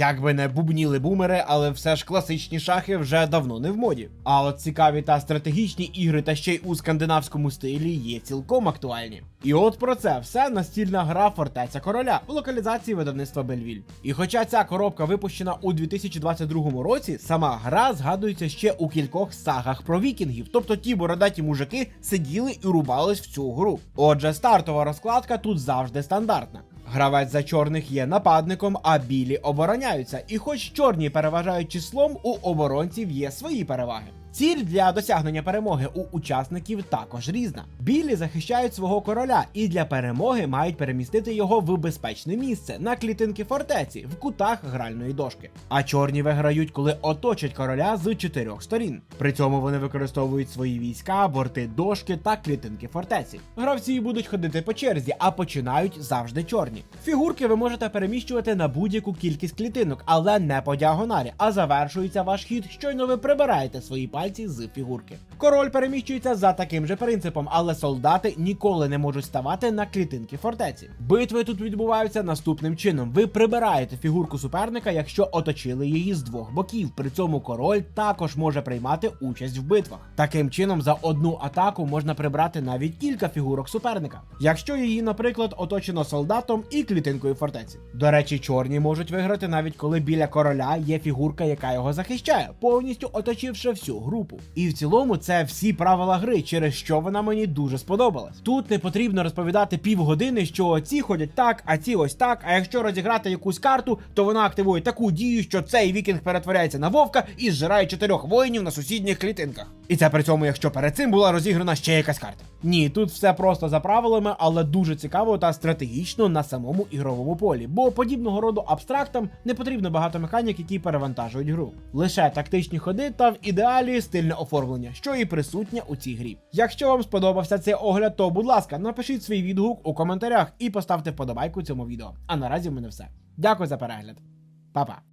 Як би не бубніли бумери, але все ж класичні шахи вже давно не в моді. А от цікаві та стратегічні ігри, та ще й у скандинавському стилі є цілком актуальні. І от про це все настільна гра Фортеця Короля у локалізації видавництва Бельвіль. І хоча ця коробка випущена у 2022 році, сама гра згадується ще у кількох сагах про вікінгів, тобто ті бородаті мужики сиділи і рубались в цю гру. Отже, стартова розкладка тут завжди стандартна. Гравець за чорних є нападником, а білі обороняються. І хоч чорні переважають числом, у оборонців є свої переваги. Ціль для досягнення перемоги у учасників також різна. Білі захищають свого короля і для перемоги мають перемістити його в безпечне місце на клітинки фортеці в кутах гральної дошки. А чорні виграють, коли оточать короля з чотирьох сторін. При цьому вони використовують свої війська, борти дошки та клітинки фортеці. Гравці будуть ходити по черзі, а починають завжди чорні. Фігурки ви можете переміщувати на будь-яку кількість клітинок, але не по діагоналі, а завершується ваш хід, щойно ви прибираєте свої пальці з фігурки. Король переміщується за таким же принципом, але солдати ніколи не можуть ставати на клітинки фортеці. Битви тут відбуваються наступним чином: ви прибираєте фігурку суперника, якщо оточили її з двох боків. При цьому король також може приймати участь в битвах. Таким чином, за одну атаку можна прибрати навіть кілька фігурок суперника, якщо її, наприклад, оточено солдатом і клітинкою фортеці. До речі, чорні можуть виграти навіть коли біля короля є фігурка, яка його захищає, повністю оточивши всю групу. І в цілому це всі правила гри, через що вона мені дуже сподобалась. Тут не потрібно розповідати півгодини, що ці ходять так, а ці ось так. А якщо розіграти якусь карту, то вона активує таку дію, що цей вікінг перетворяється на вовка і зжирає чотирьох воїнів на сусідніх клітинках. І це при цьому, якщо перед цим була розіграна ще якась карта. Ні, тут все просто за правилами, але дуже цікаво та стратегічно на самому ігровому полі, бо подібного роду абстрактам не потрібно багато механік, які перевантажують гру. Лише тактичні ходи та в ідеалі стильне оформлення, що і присутнє у цій грі. Якщо вам сподобався цей огляд, то будь ласка, напишіть свій відгук у коментарях і поставте вподобайку цьому відео. А наразі в мене все. Дякую за перегляд. Па-па.